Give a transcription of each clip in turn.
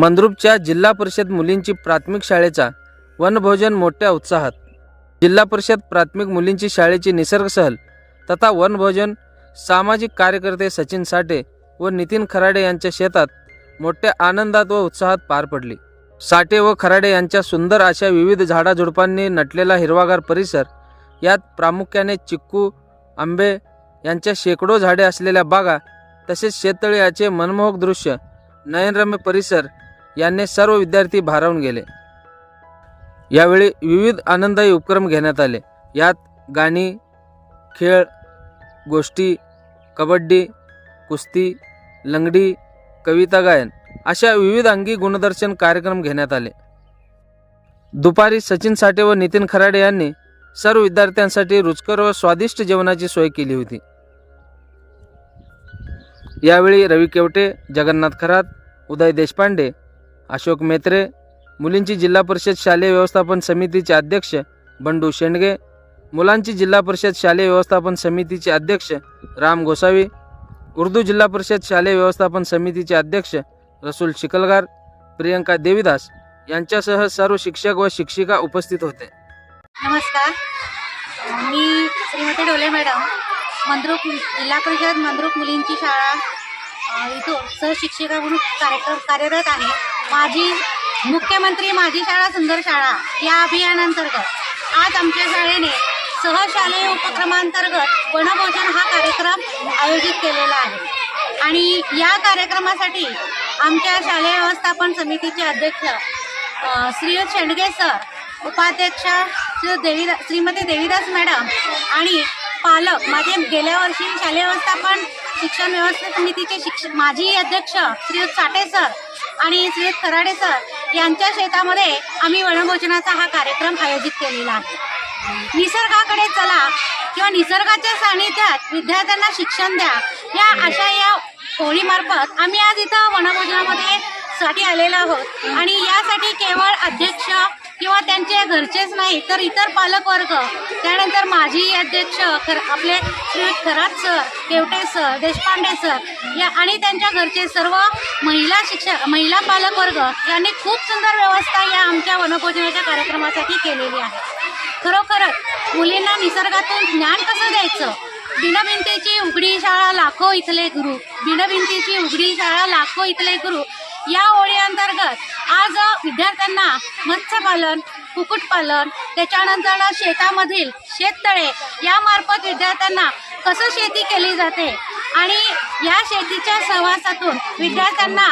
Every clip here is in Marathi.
मंद्रुपच्या जिल्हा परिषद मुलींची प्राथमिक शाळेचा वनभोजन मोठ्या उत्साहात. जिल्हा परिषद प्राथमिक मुलींची शाळेची निसर्ग सहल तथा वनभोजन सामाजिक कार्यकर्ते सचिन साठे व नितीन खराडे यांच्या शेतात मोठ्या आनंदात व उत्साहात पार पडली. साठे व खराडे यांच्या सुंदर अशा विविध झाडाझुडपांनी नटलेला हिरवागार परिसर यात प्रामुख्याने चिक्कू आंबे यांच्या शेकडो झाडे असलेल्या बागा तसेच शेततळ्याचे मनमोहक दृश्य नयनरम्य परिसर यांनी सर्व विद्यार्थी भारावून गेले. यावेळी विविध आनंददायी उपक्रम घेण्यात आले. यात गाणी खेळ गोष्टी कबड्डी कुस्ती लंगडी कविता गायन अशा विविध अंगी गुणदर्शन कार्यक्रम घेण्यात आले. दुपारी सचिन साठे व नितीन खराडे यांनी सर्व विद्यार्थ्यांसाठी रुचकर व स्वादिष्ट जेवणाची सोय केली होती. यावेळी रवी केवटे जगन्नाथ खरात उदय देशपांडे अशोक मेत्रे मुलींची जिल्हा परिषद शालेय व्यवस्थापन समितीचे अध्यक्ष बंडू शेंडगे मुलांची जिल्हा परिषद शालेय व्यवस्थापन समितीचे अध्यक्ष राम गोसावी उर्दू जिल्हा परिषद शालेय व्यवस्थापन समितीचे अध्यक्ष रसूल शिकलगार प्रियंका देवीदास यांच्यासह सर्व शिक्षक व शिक्षिका उपस्थित होते. नमस्कार. मी श्रीमती डोले मॅडम मंद्रुक जिल्हा परिषद मंद्रुक मुलींची शाळा इथं सहशिक्षिका म्हणून कार्यक्रम कार्यरत आहे. माझी मुख्यमंत्री माझी शाळा सुंदर शाळा या अभियानांतर्गत आज आमच्या शाळेने सहशालेय उपक्रमांतर्गत वनभोजन हा कार्यक्रम आयोजित केलेला आहे. आणि या कार्यक्रमासाठी आमच्या शालेय व्यवस्थापन समितीचे अध्यक्ष श्री शेंडगे सर उपाध्यक्ष श्री देवीदा श्रीमती देवीदास मॅडम आणि पालक माझे गेल्या वर्षी शालेय व्यवस्थापन शिक्षण व्यवस्था समितीचे शिक्षक माजी अध्यक्ष श्रीयुत साठे सर आणि श्रीयुत खराडे सर यांच्या शेतामध्ये आम्ही वनभोजनाचा हा कार्यक्रम आयोजित केलेला आहे. निसर्गाकडे चला किंवा निसर्गाच्या सानिध्यात विद्यार्थ्यांना शिक्षण द्या या अशा या होळीमार्फत आम्ही आज इथं वनभोजनामध्ये साठी आलेलो आहोत. आणि यासाठी केवळ अध्यक्ष किंवा त्यांचे घरचेच नाही तर इतर पालकवर्ग. त्यानंतर माजी अध्यक्ष खर आपले Shri Kharat sir Kewate sir Deshpande sir या आणि त्यांच्या घरचे सर्व महिला शिक्षक महिला पालकवर्ग यांनी खूप सुंदर व्यवस्था या आमच्या वनभोजनाच्या कार्यक्रमासाठी केलेली आहे. खरोखरच मुलींना निसर्गातून ज्ञान कसं द्यायचं? बिनभिंतीची उघडी शाळा लाखो इथले गुरु बिनभिंतीची उघडी शाळा लाखो इथले गुरु या ओळी अंतर्गत आज विद्यार्थ्यांना मत्स्यपालन कुक्कुटपालन त्याच्यानंतर शेतामधील शेततळे यामार्फत विद्यार्थ्यांना कसं शेती केली जाते? आणि या शेतीच्या सहवासातून विद्यार्थ्यांना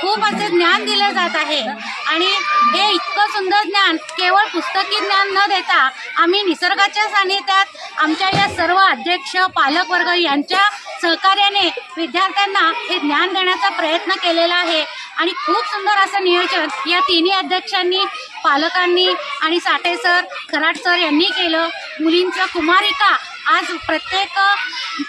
खूप असे ज्ञान दिलं जात आहे. आणि हे इतकं सुंदर ज्ञान केवळ पुस्तकी ज्ञान न देता आम्ही निसर्गाच्या सानिध्यात आमच्या या सर्व अध्यक्ष पालकवर्ग यांच्या सहकार्याने विद्यार्थ्यांना हे ज्ञान देण्याचा प्रयत्न केलेला आहे. आणि खूप सुंदर असं नियोजन या तिन्ही अध्यक्षांनी पालकांनी आणि साठे सर खराट सर यांनी केलं. मुलींचं कुमारिका आज प्रत्येक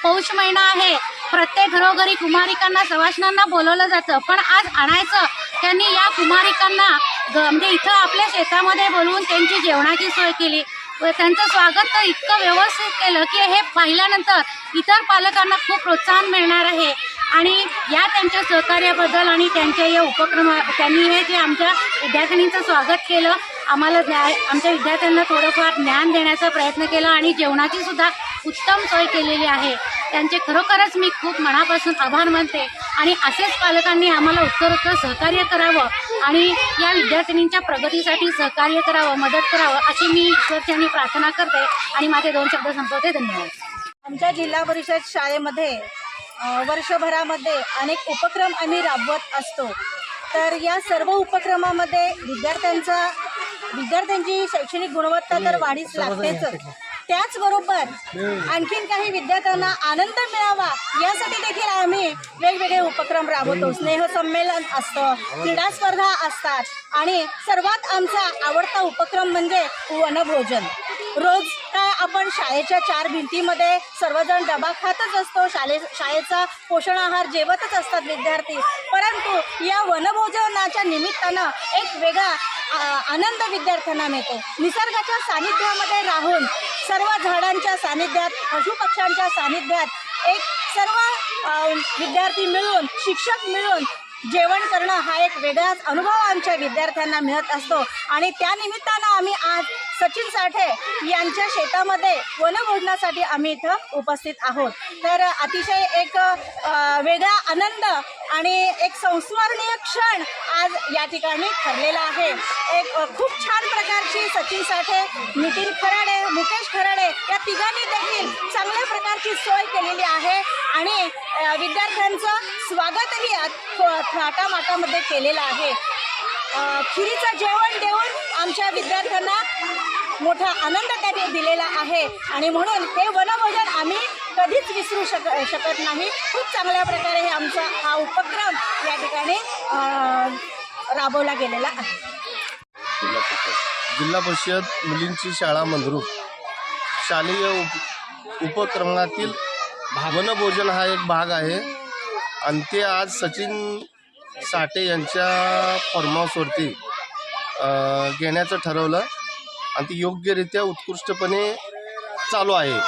पौष महिना आहे. प्रत्येक घरोघरी कुमारिकांना सवासणांना बोलवलं जातं. पण आज आणायचं त्यांनी या कुमारिकांना ग- म्हणजे इथं आपल्या शेतामध्ये बोलवून त्यांची जेवणाची सोय केली. व त्यांचं स्वागत तर इतकं व्यवस्थित केलं की हे पाहिल्यानंतर इतर पालकांना खूप प्रोत्साहन मिळणार आहे. आणि या त्यांच्या सहकार्याबद्दल आणि त्यांच्या या उपक्रम त्यांनी हे जे आमच्या विद्यार्थिनींचं स्वागत केलं आम्हाला ज्ञा आमच्या विद्यार्थ्यांना थोडंफार ज्ञान देण्याचा प्रयत्न केला आणि जेवणाची सुद्धा उत्तम सोय केलेली आहे. त्यांचे खरोखरच मी खूप मनापासून आभार मानते आणि असेच पालकांनी आम्हाला उत्तरोत्तर सहकार्य करावं आणि या विद्यार्थिनींच्या प्रगतीसाठी सहकार्य करावं मदत करावं अशी मी ईश्वरचरणी प्रार्थना करते आणि माझे दोन शब्द संपवते. धन्यवाद. आमच्या जिल्हा परिषद शाळेमध्ये वर्षभरामध्ये अनेक उपक्रम आम्ही राबवत असतो. तर या सर्व उपक्रमामध्ये विद्यार्थ्यांचा विद्यार्थ्यांची शैक्षणिक गुणवत्ता तर वाढीच लागतेच. त्याचबरोबर आणखीन काही विद्यार्थ्यांना आनंद मिळावा यासाठी देखील आम्ही वेगवेगळे उपक्रम राबवतो. स्नेहसंमेलन असतं क्रीडा स्पर्धा असतात आणि सर्वात आमचा आवडता उपक्रम म्हणजे वनभोजन. रोज काय आपण शाळेच्या चार भिंतीमध्ये सर्वजण डबा खातच असतो. शाळे शाळेचा पोषण आहार जेवतच असतात विद्यार्थी. परंतु या वनभोजनाच्या निमित्तानं एक वेगळा आनंद विद्यार्थ्यांना मिळतो. निसर्गाच्या सानिध्यामध्ये राहून सर्व झाडांच्या सानिध्यात पशुपक्ष्यांच्या सानिध्यात एक सर्व विद्यार्थी मिळून शिक्षक मिळून जेवण करणं हा एक वेगळाच अनुभव आमच्या विद्यार्थ्यांना मिळत असतो. आणि त्या निमित्तानं आम्ही आज सचिन साठे यांच्या शेतामध्ये वनभोजनासाठी आम्ही इथं उपस्थित आहोत. तर अतिशय एक वेगळा आनंद आणि एक संस्मरणीय क्षण आज या ठिकाणी ठरलेला आहे. एक खूप छान प्रकारची सचिन साठे नितीन खराडे मुकेश खराडे या तिघांनी देखील चांगल्या प्रकारची सोय केलेली आहे आणि विद्यार्थ्यांचं स्वागतही थाटामाटामध्ये केलेलं आहे. खिरीचं जेवण देऊन आमच्या विद्यार्थ्यांना मोठा आनंद त्यांनी दिलेला आहे. आणि म्हणून हे वनभोजन आम्ही कधीच विसरू शक शकत नाही. खूप चांगल्या प्रकारे हे आमचा हा उपक्रम या ठिकाणी राबवला गेलेला आहे. जिल्हा परिषद. मुलींची शाळा मंद्रुप शालेय उप उपक्रमातील वनभोजन हा एक भाग आहे. आणि ते आज सचिन साठे यांच्या फार्म हाऊसवरती घेण्याचं ठरवलं. आणि ती योग्यरित्या उत्कृष्टपणे चालू आहे.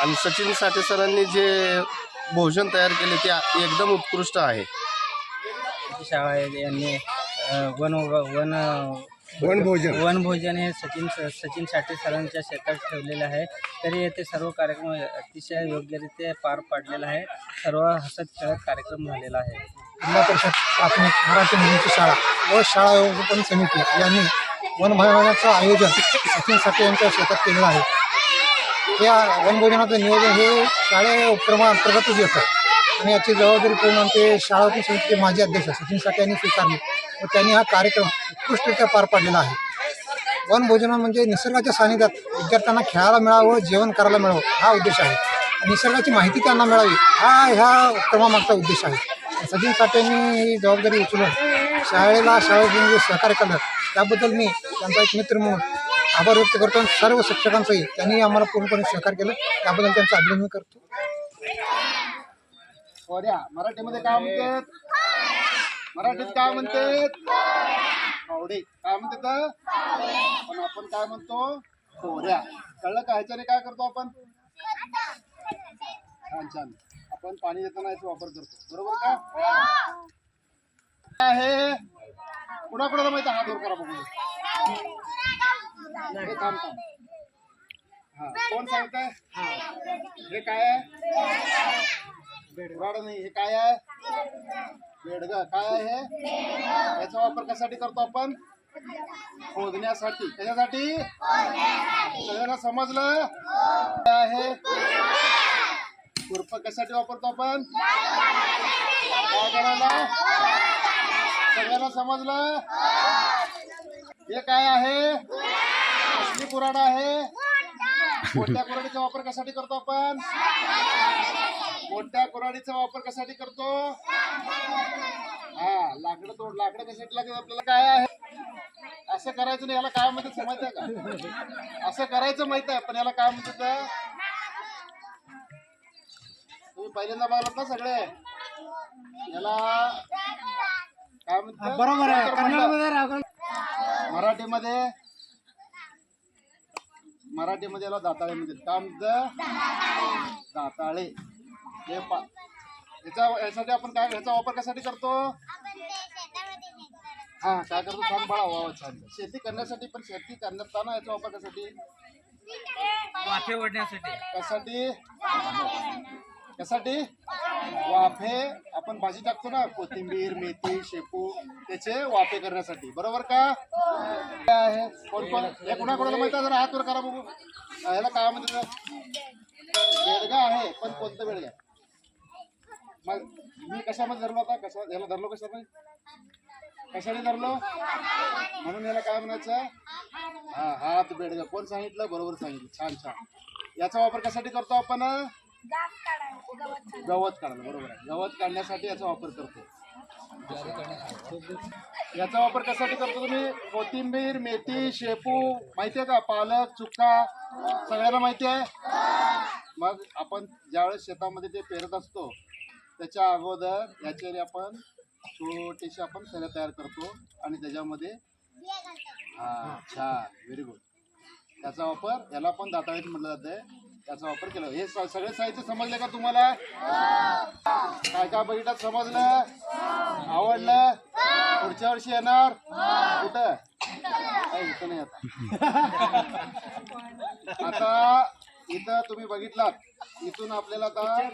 आणि सचिन साठे सरांनी जे भोजन तयार केले ते एकदम उत्कृष्ट आहे. शाळा आहे यांनी अ, वन वन वनभोजन वनभोजन हे सचिन सचिन साठे सरांच्या शेतात ठेवलेलं आहे. तरी येथे सर्व कार्यक्रम अतिशय योग्यरित्या पार पाडलेला आहे. सर्व हसत खेळत कार्यक्रम झालेला आहे. जिल्हा परिषद प्राथमिक मराठी मुलींची शाळा व शाळा व्यवस्थापन समिती यांनी वनभोजनाचं आयोजन सचिन साठे यांच्या शेतात केलेलं आहे. या वनभोजनाचं नियोजन हे शाळे उपक्रमाअंतर्गतच येतं. आणि याची जबाबदारी पूर्ण आमचे शाळावती उपक्रम समितीचे माजी अध्यक्ष सचिन साठे यांनी स्वीकारले. व त्यांनी हा कार्यक्रम उत्कृष्टरित्या पार पाडलेला आहे. वनभोजन म्हणजे निसर्गाच्या सानिध्यात विद्यार्थ्यांना खेळायला मिळावं जेवण करायला मिळावं हा उद्देश आहे. निसर्गाची माहिती त्यांना मिळावी हा ह्या उपक्रमामागचा उद्देश आहे. सचिन साठेंनी ही जबाबदारी उचलून शाळेला शाळेत जे सहकार्य केलं त्याबद्दल मी त्यांचा एक मित्र म्हणून आभार व्यक्त करतो आणि सर्व शिक्षकांचंही त्यांनी आम्हाला पूर्णपणे सहकार्य केलं. त्याबद्दल त्यांचं अभिनंदन करतो. मराठीमध्ये काय म्हणतात? मराठीत काय म्हणतात? आवडे काय म्हणतात? पण आपण काय म्हणतो? कोऱ्या. कळलं का? ह्याच्याने काय करतो आपण? छान छान. आपण पाणी देताना याचा वापर करतो. बरोबर का? काय आहे? कुणाकुणाला माहिती आहे? हात वर करा बघू हे थांब थांब. हा कोण सांगताय? हे. काय आहे? बेडगाड नाही हे काय आहे? बेडगा काय आहे याचा वापर कशासाठी करतो आपण? खोदण्यासाठी. कशासाठी? सगळ्यांना समजलं? काय आहे. खुरप कशासाठी वापरतो आपण? काय करायला सगळ्यांना समजलं? हे काय आहे? कसली कुराड आहे? मोठ्या कुराडीचा वापर कशासाठी करतो आपण? कोणत्या कुऱ्हाडीचा वापर कशासाठी करतो? हा लाकडं तोड लाकडं कशासाठी लागत आपल्याला? काय आहे? असं करायचं नाही याला काय म्हणतात माहीत का? असं करायचं माहीत आहे पण याला काय म्हणतात तुम्ही पहिल्यांदा बघलात ना सगळे? याला काय म्हणतात बरोबर आहे. मराठीमध्ये मराठीमध्ये याला दाताळे म्हणतात. काय म्हणतात दाताळे. हे पा याचा यासाठी आपण काय ह्याचा वापर कशासाठी करतो? हा काय करतो? छान बाळा वा छान. शेती करण्यासाठी पण शेती करताना याचा वापर कशासाठी? ओढण्यासाठी. कशासाठी? कशासाठी? वाफे. आपण भाजी टाकतो ना कोथिंबीर मेथी शेपू त्याचे वाफे करण्यासाठी. बरोबर का? काय आहे. कोण कोण? हे कुणाकोणाला माहिती आहे? जरा हात वर करा बघू. ह्याला काय म्हणते बेडगा आहे पण कोणतं बेडगा? मग मी कशामध्ये धरलो आता? कशा ह्याला धरलो कशामध्ये? कशाने धरलो? म्हणून याला काय म्हणायचं? हा हात बेडगा. कोण सांगितलं? बरोबर सांगितलं. छान छान. याचा वापर कशासाठी करतो आपण? गवत काढायला. बरोबर आहे. गवत काढण्यासाठी याचा वापर करतो. याचा वापर कशासाठी करतो तुम्ही? कोथिंबीर मेथी शेपू माहिती आहे का? पालक चुका सगळ्यांना माहिती आहे? मग आपण ज्यावेळेस शेतामध्ये ते पेरत असतो त्याच्या अगोदर याचे आपण छोटेसे आपण सऱ्या तयार करतो आणि त्याच्यामध्ये हा छान व्हेरी गुड त्याचा वापर याला पण दाताळीत म्हटलं जातं याचा वापर केला. हे सगळे साहित्य समजले का तुम्हाला? काय काय बघितलं? समजलं? आवडलं? पुढच्या वर्षी येणार? कुठं? इथं नाही आता. आता इथं तुम्ही बघितलात. इथून आपल्याला आता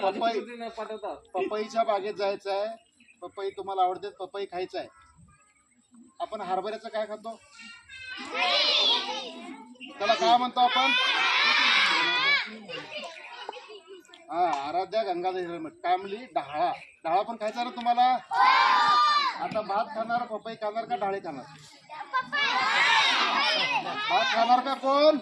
पपई पपईच्या बागेत जायचं आहे. पपई तुम्हाला आवडते पपई खायचं आहे. आपण हरभऱ्याचं काय खातो? त्याला काय म्हणतो आपण? हा आराध्या गंगाधर म्हणली डहाळा डहाळा पण खायचा ना तुम्हाला? आता भात खाणार पपई खाणार का डाळे खाणार? भात खाणार का कोण?